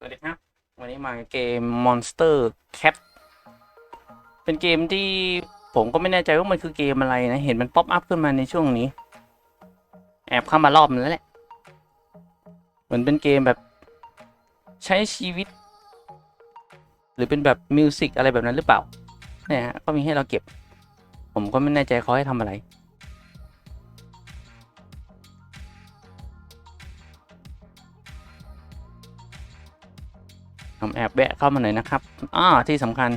สวัสดีครับ วันนี้มาเกม Monster Cat เป็นเกมที่ผมก็ไม่แน่ใจว่ามันคือเกมอะไรนะ เห็นมันป๊อปอัพขึ้นมาในช่วงนี้ แอบเข้ามารอบนึงแล้วแหละ เหมือนเป็นเกมแบบใช้ชีวิต หรือเป็นแบบมิวสิกอะไรแบบนั้นหรือเปล่า เนี่ยฮะก็มีให้เราเก็บ ผมก็ไม่แน่ใจเขาให้ทำอะไร แอบแวะเข้ามาหน่อยนะครับอ้อที่สำคัญ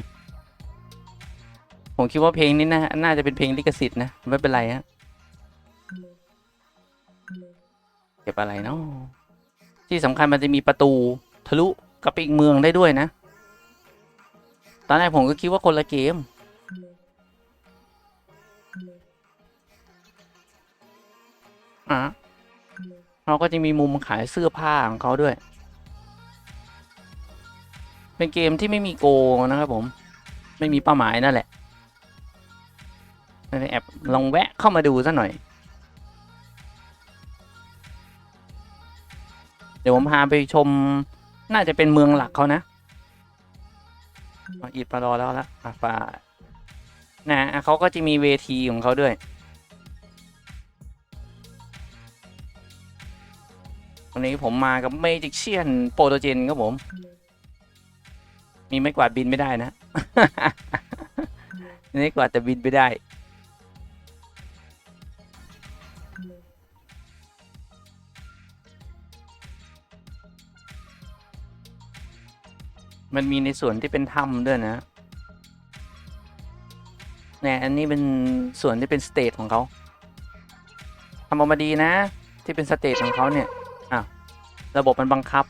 ผมคิดว่าเพลงนี้นะน่าจะเป็นเพลงลิขสิทธิ์นะ ไม่เป็นไรฮะเก็บอะไรเนาะที่สำคัญมันจะมีประตูทะลุกับไปอีกเมืองได้ด้วยนะ ตอนแรกผมก็คิดว่าคนละเกมอะเราก็จะมีมุมขายเสื้อผ้าของเขาด้วย เป็นเกมที่ไม่มีโกนะครับผม ไม่มีเป้าหมายนั่นแหละแอบลองแวะเข้ามาดูสักหน่อย เดี๋ยวผมพาไปชม น่าจะเป็นเมืองหลักเขานะอีดมารอแล้วละอะฟ้านะอะเขาก็จะมีเวทีของเขาด้วยวันนี้ผมมากับเมจิกเชียนโปรโตเจนครับผม มีไม้กวาดบินไม่ได้นะ ไม้กวาดแต่บินไม่ได้ มันมีในส่วนที่เป็นถ้ำด้วยนะเนี่ยอันนี้เป็นส่วนที่เป็นสเตจของเขาทำออกมาดีนะ ที่เป็นสเตจของเขาเนี่ยอะระบบมันบังคับ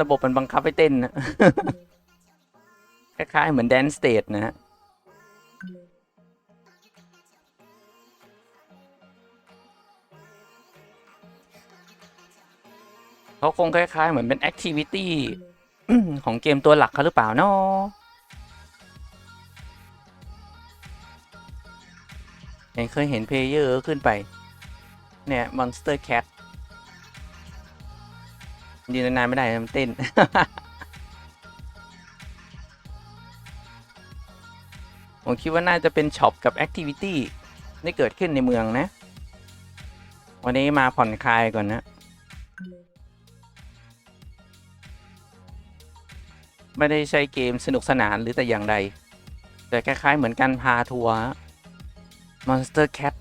ระบบมันบังคับให้เต้นนะคล้ายๆเหมือนแดนสเตจนะฮะเขาคงคล้ายๆ เหมือนเป็นแอคทิวิตี้ของเกมตัวหลักเขาหรือเปล่าเนาะเห็นเคยเห็นเพลเยอร์ขึ้นไป เนี่ย Monster Cat ยืนนานๆไม่ได้มันเต้น ผมคิดว่าน่าจะเป็นช็อปกับแอคทิวิตี้ที่เกิดขึ้นในเมืองนะ วันนี้มาผ่อนคลายก่อนนะ ไม่ได้ใช้เกมสนุกสนานหรือแต่อย่างใด แต่คล้าย ๆ เหมือนการพาทัวร์ Monster Cat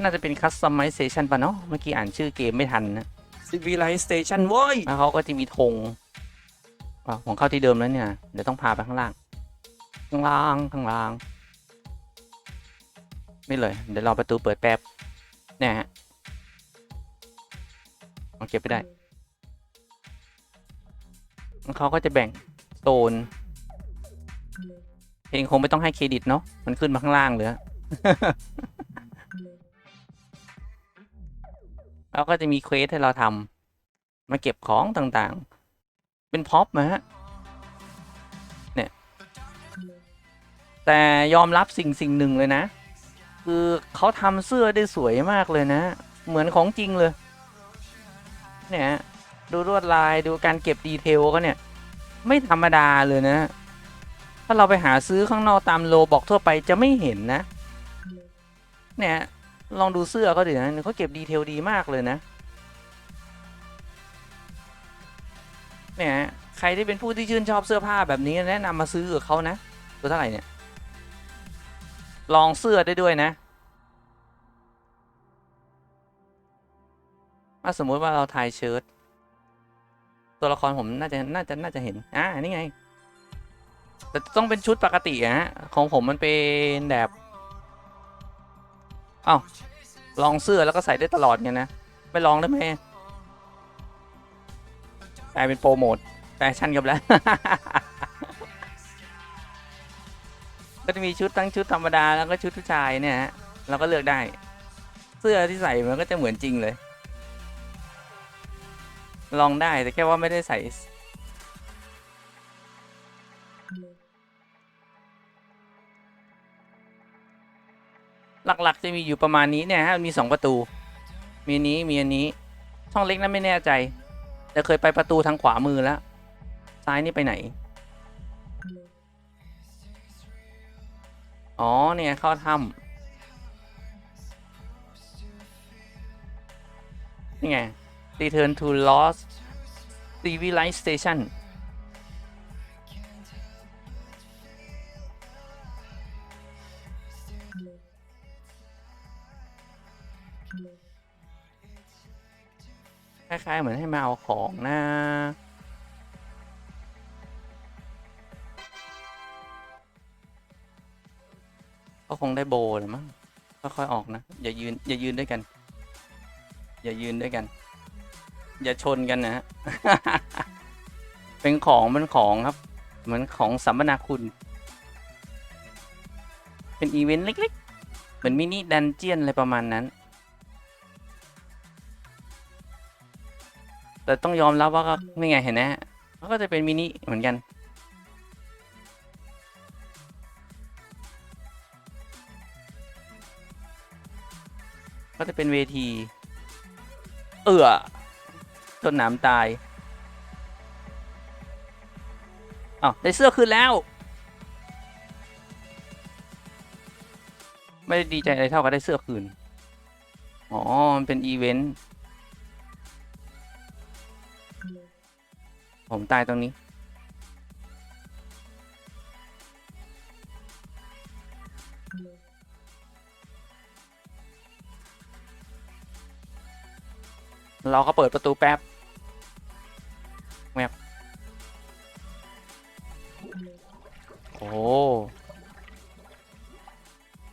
น่าจะเป็น Customization ป่ะเนาะเมื่อกี้อ่านชื่อเกมไม่ทันนะ Civilization เว้ยแล้วเขาก็จะมีธงอะผมเข้าที่เดิมแล้วเนี่ย เดี๋ยวต้องพาไปข้างล่าง ข้างล่าง ข้างล่าง ไม่เลย เดี๋ยวรอประตูเปิดแป๊บเนี่ยฮะเอาเก็บไปได้เขาก็จะแบ่งโซนเพลงคงไม่ต้องให้เครดิตเนาะมันขึ้นมาข้างล่างเลย แล้วก็จะมีเควสให้เราทำมาเก็บของต่างๆ เป็นพ็อปนะฮะเนี่ยแต่ยอมรับสิ่งสิ่งหนึ่งเลยนะ คือเขาทำเสื้อได้สวยมากเลยนะ เหมือนของจริงเลย เนี่ยฮะดูลวดลายดูการเก็บดีเทลก็เนี่ย ไม่ธรรมดาเลยนะ ถ้าเราไปหาซื้อข้างนอกตามโลบอกทั่วไปจะไม่เห็นนะ เนี่ย ลองดูเสื้อเขาดินะเขาเก็บดีเทลดีมากเลยนะเนี่ยใครที่เป็นผู้ที่ชื่นชอบเสื้อผ้าแบบนี้แนะนำมาซื้อกับเขานะตัวเท่าไหร่เนี่ย ลองเสื้อได้ด้วยนะถ้าสมมุติว่าเราทายเชิ้ตตัวละครผมน่าจะน่าจะน่าจะเห็นอ่านี่ไง แต่ต้องเป็นชุดปกติอะฮะของผมมันเป็นแบบ เอ้าลองเสื้อแล้วก็ใส่ได้ตลอดไงนะไม่ลองได้ไหมกลายเป็นโปรโมทแฟชั่นกับแล้ว ก็จะมีชุดทั้งชุดธรรมดาแล้วก็ชุดผู้ชายเนี่ยฮะเราก็เลือกได้ เสื้อที่ใส่มันก็จะเหมือนจริงเลย ลองได้แต่แค่ว่าไม่ได้ใส่ หลักๆ จะมีอยู่ประมาณนี้เนี่ยฮะมีสองประตู มีนี้มีอันนี้ช่องเล็กนั้นไม่แน่ใจ แต่เคยไปประตูทางขวามือแล้ว ซ้ายนี่ไปไหน อ๋อเนี่ยเข้าถ้ำนี่ไง Return to Lost Civilized Station คล้ายๆเหมือนให้มาเอาของนะก็คงได้โบเลยมั้งค่อยๆออกนะ อย่ายืน อย่ายืนด้วยกัน อย่ายืนด้วยกัน อย่าชนกันนะฮะ เป็นของเป็นของครับ เหมือนของสัมมนาคุณ เป็นอีเวนต์เล็กๆ เหมือนมินิดันเจียนอะไรประมาณนั้น แต่ต้องยอมรับว่าก็นี่ไงเห็นไหมฮะมันก็จะเป็นมินิเหมือนกัน ก็จะเป็นเวที เอือต้นหนามตายอ้าวได้เสื้อคืนแล้ว ไม่ได้ดีใจอะไรเท่ากับได้เสื้อคืน อ๋อ มันเป็นอีเวนต์ ผมตายตรงนี้ เราก็เปิดประตูแป๊บแมบโอ้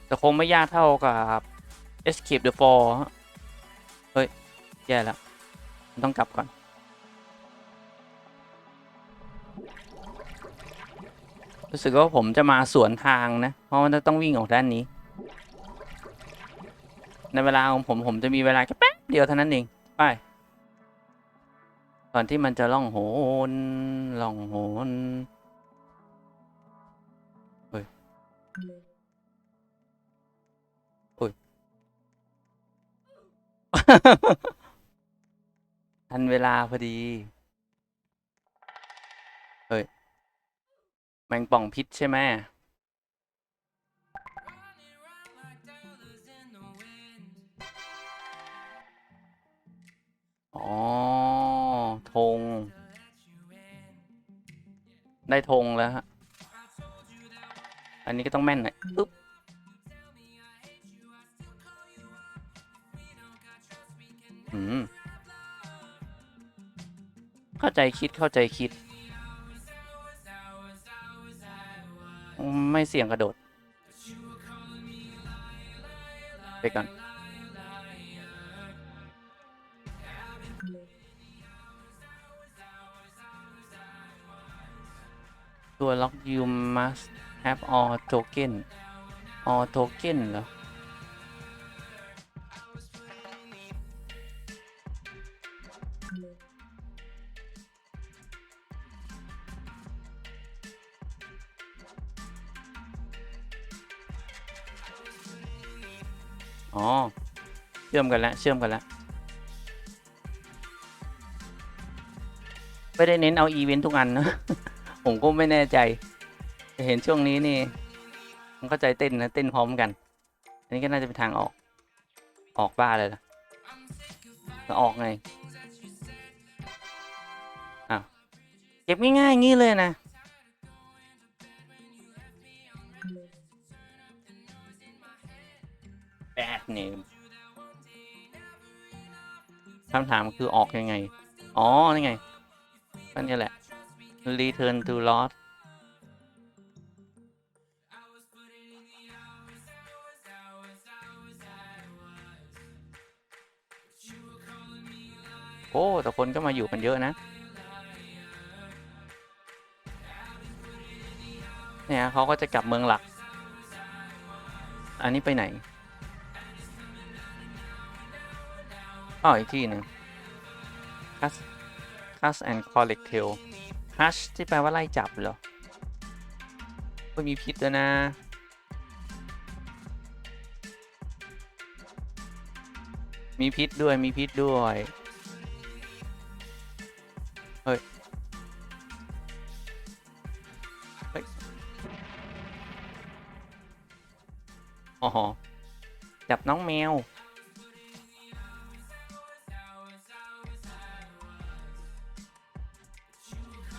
แต่คงไม่ยากเท่ากับ Escape the Fall เฮ้ย แย่แล้ว ต้องกลับก่อน รู้สึกว่าผมจะมาสวนทางนะ เพราะมันจะต้องวิ่งออกด้านนี้ ในเวลาของผมผมจะมีเวลาแค่แป๊บเดียวเท่านั้นเองไปก่อนที่มันจะล่องโหนล่องโหนเฮ้ยโอ้ยทันเวลาพอดี เฮ้ย แมงป่องพิษใช่ไหมอ๋อธงได้ธงแล้วฮะ อันนี้ก็ต้องแม่นหน่อยอึ๊บอืม เข้าใจคิดเข้าใจคิด ไม่เสี่ยงกระโดดไปก่อนตัวล็อก you must have all token all token เหรอ อ๋อ เชื่อมกันแล้วเชื่อมกันแล้ว ไม่ได้เน้นเอาอีเวนต์ทุกอันนะ ผมก็ไม่แน่ใจ เห็นช่วงนี้นี่มันเข้าใจเต้นนะเต้นพร้อมกัน อันนี้ก็น่าจะเป็นทางออก ออกบ้าเลยล่ะจะออกไง อ้าว เก็บง่ายๆงี้เลยนะ แบดเนมคำถามคือออกยังไง อ๋อ นี่ไงก็นี่แหละ return to lost โอ้ แต่คนก็มาอยู่กันเยอะนะ เนี่ยเขาก็จะกลับเมืองหลัก อันนี้ไปไหน อ๋ออีกที่หนึ่ง catch catch and collect tail catch ที่แปลว่าไล่จับเหรอไม่มีพิษด้วยนะมีพิษด้วยมีพิษด้วย เฮ้ย เฮ้ยอ๋อจับน้องแมว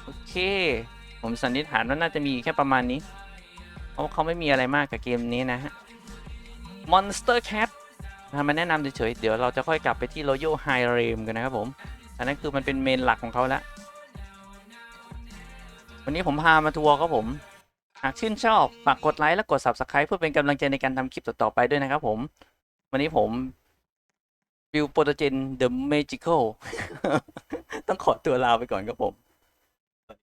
โอเค ผมสันนิษฐานว่าน่าจะมีแค่ประมาณนี้ เพราะเขาไม่มีอะไรมากกับเกมนี้นะฮะ Monster Cat นะมาแนะนำเฉยๆ เดี๋ยวเราจะค่อยกลับไปที่ Royal High Realm กันนะครับผม อันนั้นคือมันเป็นเมนหลักของเขาแล้ว วันนี้ผมพามาทัวร์ครับผม หากชื่นชอบ ฝากกดไลค์และกด Subscribe เพื่อเป็นกำลังใจในการทำคลิปต่อๆไปด้วยนะครับผม วันนี้ผมวิวโปรโตเจน The Magical ต้องขอตัวลาไปก่อนครับผม but